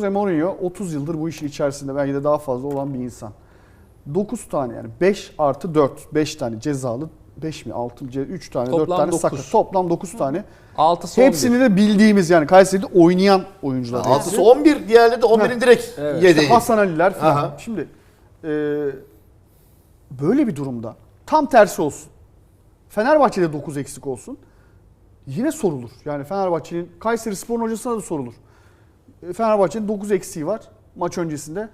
Jose Mourinho 30 yıldır bu işin içerisinde belki de daha fazla olan bir insan. 9 tane yani 5 artı 4, 5 tane cezalı, 5 mi 6 mı 3 tane 4 Toplam tane dokuz. sakat. Toplam 9 tane. 6 Hepsini de bildiğimiz yani Kayseri'de oynayan oyuncular. Altısı 11, diğerleri de 11'in direkt Evet. yedeği. İşte Hasan Ali'ler falan. Aha. Şimdi e, böyle bir durumda tam tersi olsun. Fenerbahçe'de 9 eksik olsun. Yine sorulur. Yani Fenerbahçe'nin Kayseri Spor'un hocasına da sorulur. E, Fenerbahçe'nin 9 eksiği var maç öncesinde.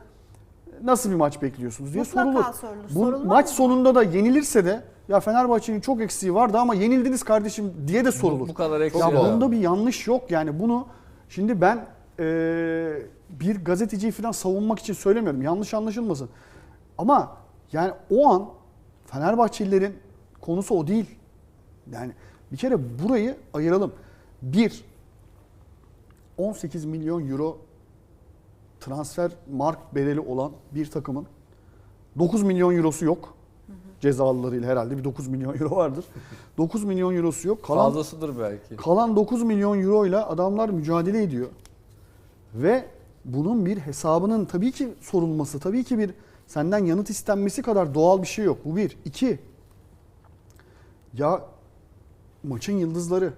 Nasıl bir maç bekliyorsunuz diye Mutlaka sorulur. sorulur. Bu Sorulmaz maç mı? sonunda da yenilirse de ya Fenerbahçe'nin çok eksiği vardı ama yenildiniz kardeşim diye de sorulur. Bu kadar eksik. Ya bunda bir yanlış yok yani bunu şimdi ben e, bir gazeteciyi falan savunmak için söylemiyorum yanlış anlaşılmasın. Ama yani o an Fenerbahçelilerin konusu o değil. Yani bir kere burayı ayıralım. Bir, 18 milyon euro transfer mark bedeli olan bir takımın 9 milyon eurosu yok. Cezalılarıyla herhalde bir 9 milyon euro vardır. 9 milyon eurosu yok. Kalan Fazlasıdır belki. Kalan 9 milyon euro ile adamlar mücadele ediyor. Ve bunun bir hesabının tabii ki sorulması, tabii ki bir senden yanıt istenmesi kadar doğal bir şey yok. Bu bir. İki, ya maçın yıldızları.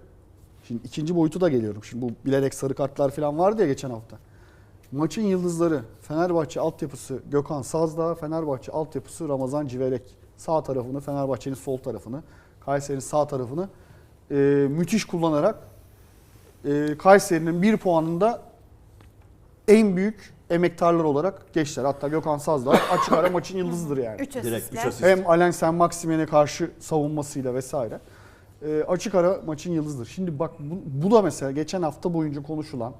Şimdi ikinci boyutu da geliyorum. Şimdi bu bilerek sarı kartlar falan vardı ya geçen hafta. Maçın yıldızları Fenerbahçe altyapısı Gökhan Sazdağ, Fenerbahçe altyapısı Ramazan Civelek. Sağ tarafını Fenerbahçe'nin sol tarafını, Kayseri'nin sağ tarafını e, müthiş kullanarak e, Kayseri'nin bir puanında en büyük emektarlar olarak geçtiler. Hatta Gökhan Sazdağ açık ara maçın yıldızıdır yani. 3 Direkt üç asist. Hem Alen Sen Maksimen'e karşı savunmasıyla vesaire. E, açık ara maçın yıldızıdır. Şimdi bak bu, bu da mesela geçen hafta boyunca konuşulan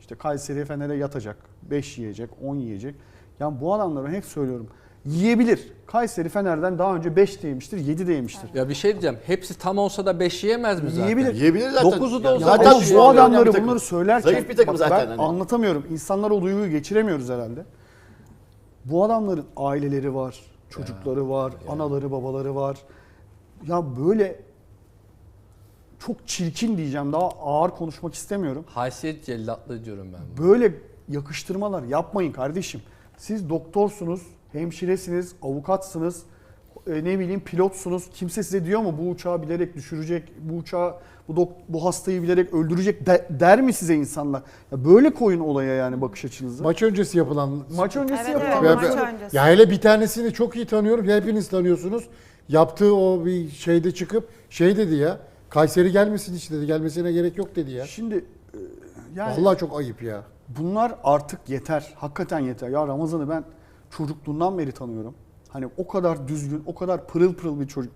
işte Kayseri Fener'e yatacak, 5 yiyecek, 10 yiyecek. Yani bu adamları hep söylüyorum. Yiyebilir. Kayseri Fener'den daha önce 5 de yemiştir, 7 de yemiştir. Ya bir şey diyeceğim. Hepsi tam olsa da 5 yiyemez mi zaten? Yiyebilir. Yiyebilir zaten. Dokuzu da Yani olsa Ya zaten bu, adamları bunları söylerken Zayıf bir takım bak zaten. ben hani. anlatamıyorum. İnsanlara o duyguyu geçiremiyoruz herhalde. Bu adamların aileleri var, çocukları var, anaları, babaları var. Ya böyle çok çirkin diyeceğim. Daha ağır konuşmak istemiyorum. Haysiyet cellatlığı diyorum ben. buna. Böyle yakıştırmalar yapmayın kardeşim. Siz doktorsunuz, hemşiresiniz, avukatsınız, e, ne bileyim pilotsunuz. Kimse size diyor mu bu uçağı bilerek düşürecek, bu uçağı bu dok- bu hastayı bilerek öldürecek de- der mi size insanlar? Ya böyle koyun olaya yani bakış açınızı. Maç öncesi yapılan Maç öncesi Evet, yapılan evet, maç- maç öncesi. Ya hele bir tanesini çok iyi tanıyorum. Hepiniz tanıyorsunuz. Yaptığı o bir şeyde çıkıp şey dedi ya. Kayseri gelmesin hiç dedi. Gelmesine gerek yok dedi ya. Şimdi e, yani Vallahi çok ayıp ya. bunlar artık yeter. Hakikaten yeter. Ya Ramazan'ı ben çocukluğundan beri tanıyorum. Hani o kadar düzgün, o kadar pırıl pırıl bir çocuk.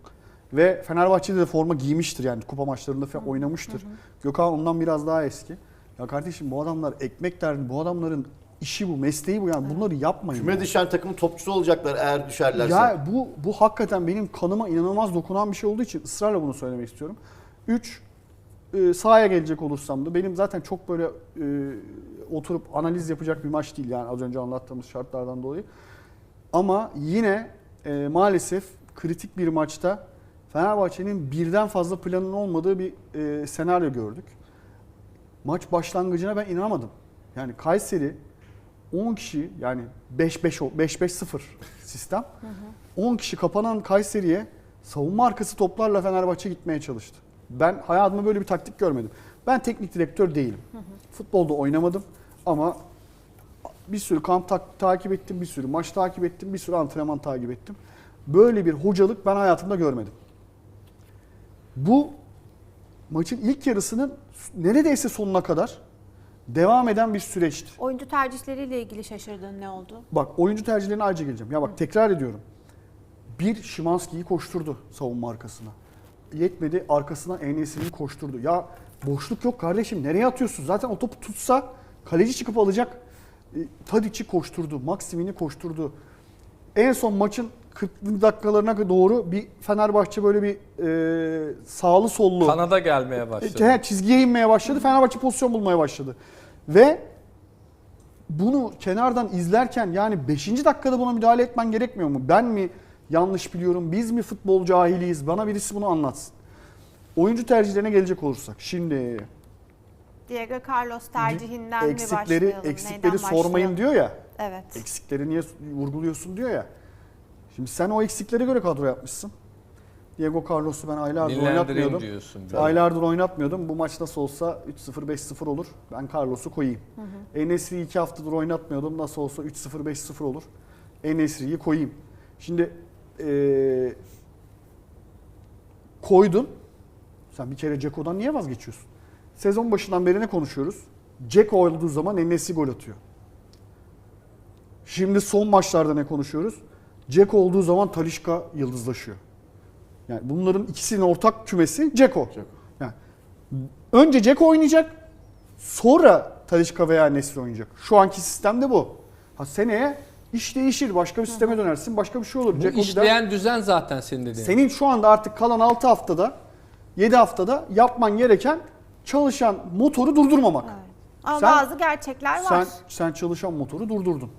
Ve Fenerbahçe'de de forma giymiştir yani kupa maçlarında falan oynamıştır. Gökhan ondan biraz daha eski. Ya kardeşim bu adamlar ekmek derdi. Bu adamların işi bu, mesleği bu yani. Bunları yapmayın. Küme düşen takımın topçusu olacaklar eğer düşerlerse. Ya bu bu hakikaten benim kanıma inanılmaz dokunan bir şey olduğu için ısrarla bunu söylemek istiyorum. 3 e, sahaya gelecek olursam da benim zaten çok böyle e, oturup analiz yapacak bir maç değil yani az önce anlattığımız şartlardan dolayı. Ama yine e, maalesef kritik bir maçta Fenerbahçe'nin birden fazla planın olmadığı bir e, senaryo gördük. Maç başlangıcına ben inanamadım. Yani Kayseri 10 kişi yani 5-5 o- 5-5-0 sistem. 10 kişi kapanan Kayseri'ye savunma arkası toplarla Fenerbahçe gitmeye çalıştı. Ben hayatımda böyle bir taktik görmedim. Ben teknik direktör değilim. Futbolda oynamadım ama bir sürü kamp tak- takip ettim, bir sürü maç takip ettim, bir sürü antrenman takip ettim. Böyle bir hocalık ben hayatımda görmedim. Bu maçın ilk yarısının neredeyse sonuna kadar devam eden bir süreçti. Oyuncu tercihleriyle ilgili şaşırdığın ne oldu? Bak oyuncu tercihlerine ayrıca geleceğim. Ya bak tekrar ediyorum. Bir Şimanski'yi koşturdu savunma arkasına. Yetmedi arkasına Enes'i'yi koşturdu. Ya boşluk yok kardeşim nereye atıyorsun? Zaten o topu tutsa kaleci çıkıp alacak. E, Tadic'i koşturdu. Maksimini koşturdu. En son maçın 40 dakikalarına doğru bir Fenerbahçe böyle bir e, sağlı sollu Kanada gelmeye başladı. e, çizgiye inmeye başladı. Fenerbahçe pozisyon bulmaya başladı. Ve bunu kenardan izlerken yani 5. dakikada buna müdahale etmen gerekmiyor mu? Ben mi yanlış biliyorum? Biz mi futbol cahiliyiz? Bana birisi bunu anlatsın. Oyuncu tercihlerine gelecek olursak. Şimdi Diego Carlos tercihinden mi eksikleri başlayalım? eksikleri Neyden sormayın başlayalım? diyor ya. Evet. Eksikleri niye vurguluyorsun diyor ya. Şimdi sen o eksiklere göre kadro yapmışsın. Diego Carlos'u ben aylardır oynatmıyordum. diyorsun. Aylardır oynatmıyordum. Bu maç nasıl olsa 3-0 5-0 olur. Ben Carlos'u koyayım. Enesri'yi 2 haftadır oynatmıyordum. Nasıl olsa 3-0 5-0 olur. Enesri'yi koyayım. Şimdi eee koydun. Sen bir kere Ceko'dan niye vazgeçiyorsun? Sezon başından beri ne konuşuyoruz? Ceko olduğu zaman Enes'i gol atıyor. Şimdi son maçlarda ne konuşuyoruz? Ceko olduğu zaman Talişka yıldızlaşıyor. Yani bunların ikisinin ortak kümesi Ceko. Yani önce Ceko oynayacak, sonra Talişka veya Nesri oynayacak. Şu anki sistemde bu. Ha seneye iş değişir, başka bir sisteme dönersin, başka bir şey olur. Bu gider. işleyen düzen zaten senin dediğin. Senin şu anda artık kalan 6 haftada, 7 haftada yapman gereken çalışan motoru durdurmamak. Evet. Ama Sen- bazı gerçekler var. Sen sen çalışan motoru durdurdun.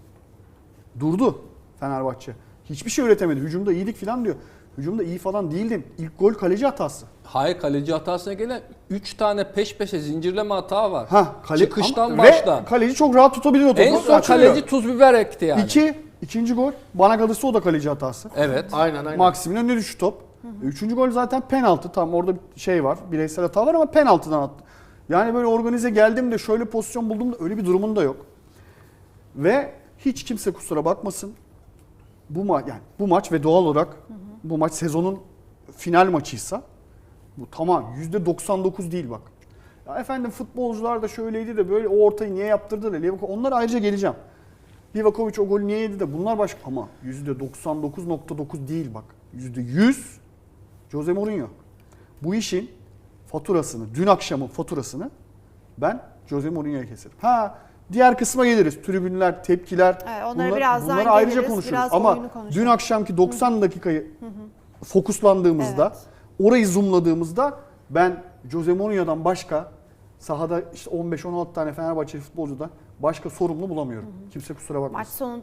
Durdu Fenerbahçe. Hiçbir şey üretemedi. Hücumda iyiydik falan diyor. Hücumda iyi falan değildin. İlk gol kaleci hatası. Hayır kaleci hatasına gelen 3 tane peş peşe zincirleme hata var. Ha, kale, Çıkıştan ama- başla. Ve kaleci çok rahat tutabiliyor topu. en son açılıyor. kaleci tuz biber ekti yani. İki, ikinci gol. Bana kalırsa o da kaleci hatası. Evet. Aynen aynen. Maksim'in önüne düştü top. Üçüncü gol zaten penaltı. Tam orada bir şey var. Bireysel hata var ama penaltıdan attı. Yani böyle organize geldim de şöyle pozisyon buldum da öyle bir durumun da yok. Ve hiç kimse kusura bakmasın. Bu maç yani bu maç ve doğal olarak bu maç sezonun final maçıysa bu tamam %99 değil bak. Ya efendim futbolcular da şöyleydi de böyle o ortayı niye yaptırdı da Livakovic onlara ayrıca geleceğim. Livakovic o golü niye yedi de bunlar başka ama %99.9 değil bak. %100 Jose Mourinho. Bu işin faturasını, dün akşamın faturasını ben Jose Mourinho'ya keserim. Ha diğer kısma geliriz. Tribünler, tepkiler. Evet, onlara birazdan bunları ayrıca geliriz. konuşuruz. Biraz Ama dün akşamki 90 dakikayı fokuslandığımızda, orayı zoomladığımızda ben Jose Mourinho'dan başka sahada işte 15-16 tane Fenerbahçe futbolcuda başka sorumlu bulamıyorum. Kimse kusura bakmasın. Maç sonunda